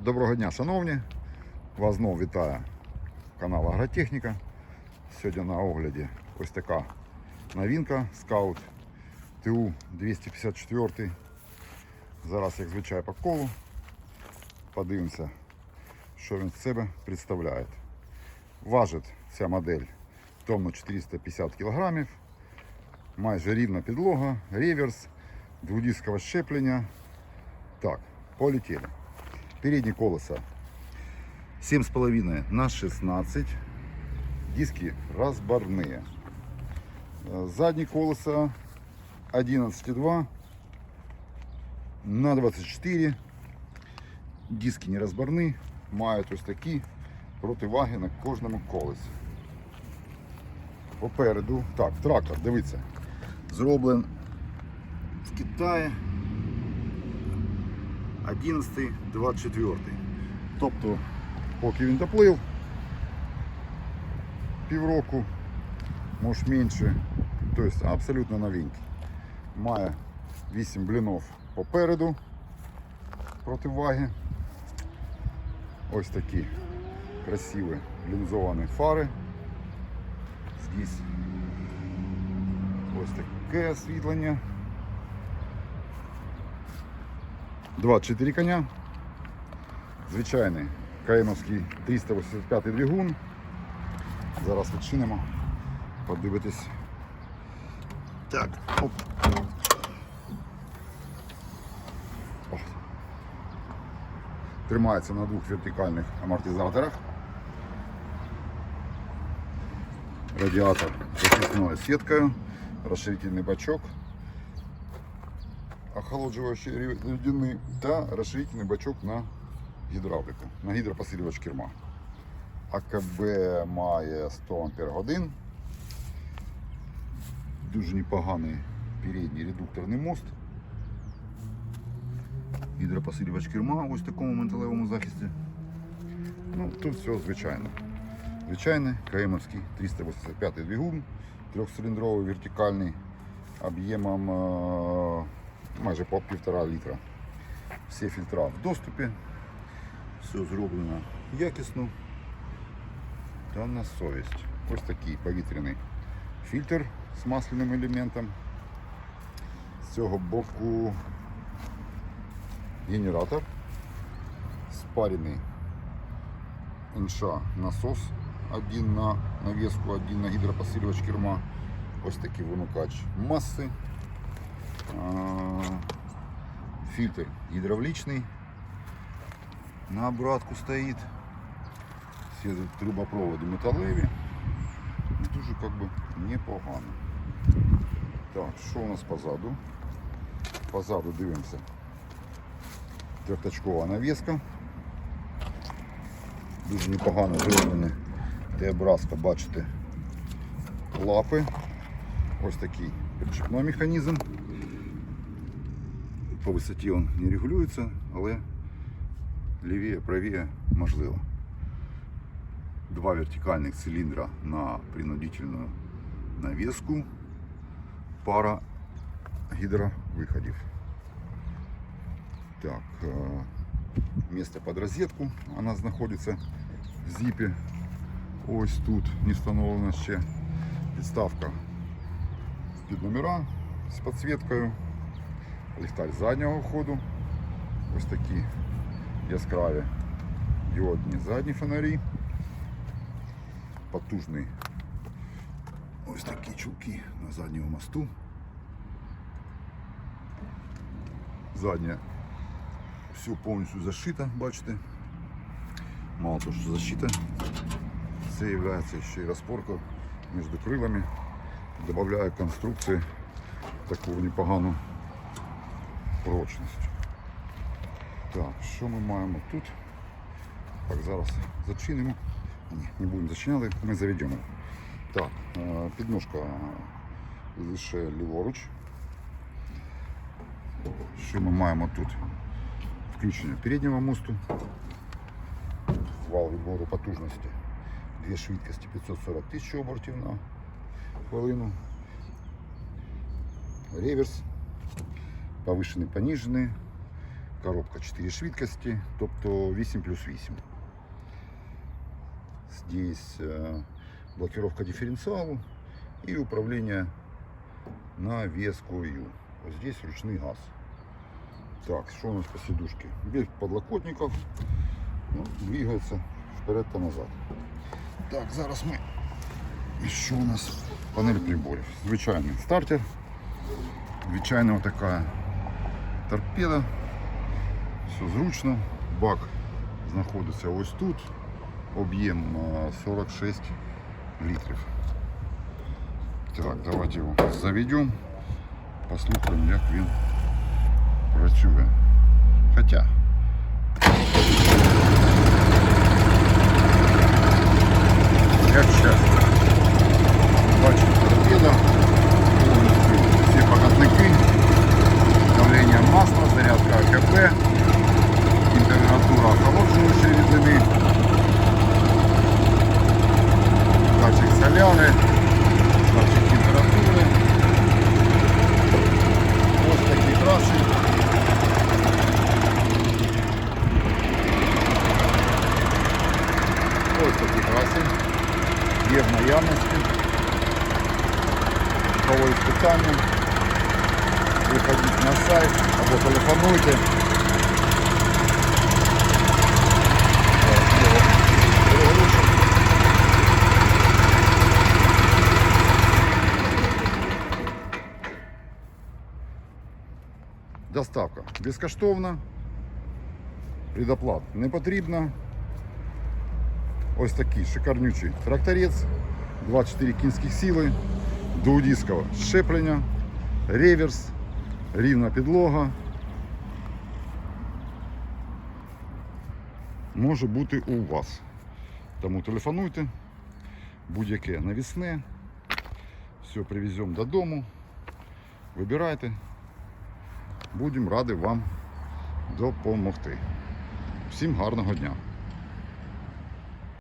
Доброго дня, шановні! Вас знову вітає канал Агротехніка. Сьогодні на огляді ось така новинка Scout ТУ 254. Зараз, як звичай, по колу. Подивимося, що він з себе представляє. Важить ця модель тонну 450 кг. Майже рівна підлога, реверс, двудискове щеплення. Так, полетели. Передние колеса 7,5 на 16. Диски разборные. Задние колеса 11,2 на 24. Диски не розборні, мають ось такі противаги на кожному колесі. Попереду, так, трактор, дивіться, зроблен в Китаї 11, 24. Тобто, поки він доплив, півроку, може менше, тобто абсолютно новенький. Має 8 блінов попереду противаги. Ось такі красиві лінзовані фари. Здесь ось таке освітлення. 24 коня. Звичайний каєновський 385 двигун. Зараз відчинимо. Подивитись. Так, оп. О. Тримається на двох вертикальних амортизаторах. Радіатор захисною сіткою, розширительний бачок охолоджуючий рідини та розширительний бачок на гідравліку, на гідропосилювач керма. АКБ має 100 Ампер годин. Дуже непоганий передній редукторний мост. Гідропосилювач керма ось в такому металевому захисті. Ну, тут все звичайно. Звичайний КМовський 385 двигун, трьохциліндровий вертикальний об'ємом е, майже по півтора літра. Всі фільтра в доступі, все зроблено якісно та на совість. Ось такий повітряний фільтр з масляним елементом. З цього боку генератор, спарений інша насос, один на навеску, один на гідропосилювач керма. Ось такий вимикач маси. Фильтр гидравличный. На обратку стоит. Все трубопроводи металеві. Дуже как бы непогано. Так, що у нас позаду? Позаду дивимося. Трьохточкова навіска. Дуже непогано зроблені. Т-образка, бачите, лапи. Ось такий підшипний механізм. По висоті він не регулюється, але лівіє, правіє можливо. Два вертикальних циліндра на принудительну навіску, пара гідровиходів. Так, э, место под розетку, вона знаходиться в зіпі. Ось тут не встановлена ще підставка під номера з підсвіткою, Ліхтар заднього ходу, ось такі яскраві діодні задні фонарі, потужний ось такі чулки на задньому мосту. Задня все повністю зашито, бачите. Мало того, що защита, це є ще й розпорка між крилами. Добавляє конструкції таку непогану прочність. Так, що ми маємо тут? Так, зараз зачинимо. Ні, не будемо зачиняти, ми заведемо. Так, е, підножка лише ліворуч. Що ми маємо тут? Включення переднього мосту, вал відбору потужності, дві швидкості 540 тисяч обертів на хвилину, реверс, повишений, понижений, коробка 4 швидкості, тобто 8 плюс 8. Здесь э, блокировка дифференциалу и управление на вескую. Вот здесь ручный газ. Так, что у нас по сидушке? Без подлокотников. Ну, двигается вперед та назад. Так, зараз ми. Що у нас? Панель приборів. Звичайний стартер. Звичайна така торпеда. Все зручно. Бак знаходиться ось тут. Об'єм а, 46 літрів. Так, давайте його заведемо. Послухаємо, як він працює. Хоча. Як щастя. Бачимо торпеда, повністю всі показники, питання, виходіть на сайт або телефонуйте. Так, є перегрузчик. Доставка безкоштовна, предоплат не потрібна. Ось такий шикарнючий тракторець, 24 кінських сили, Двудискове щеплення, реверс, рівна підлога. Може бути у вас. Тому телефонуйте, будь-яке навісне. Все привеземо додому. Вибирайте. Будемо раді вам допомогти. Всім гарного дня!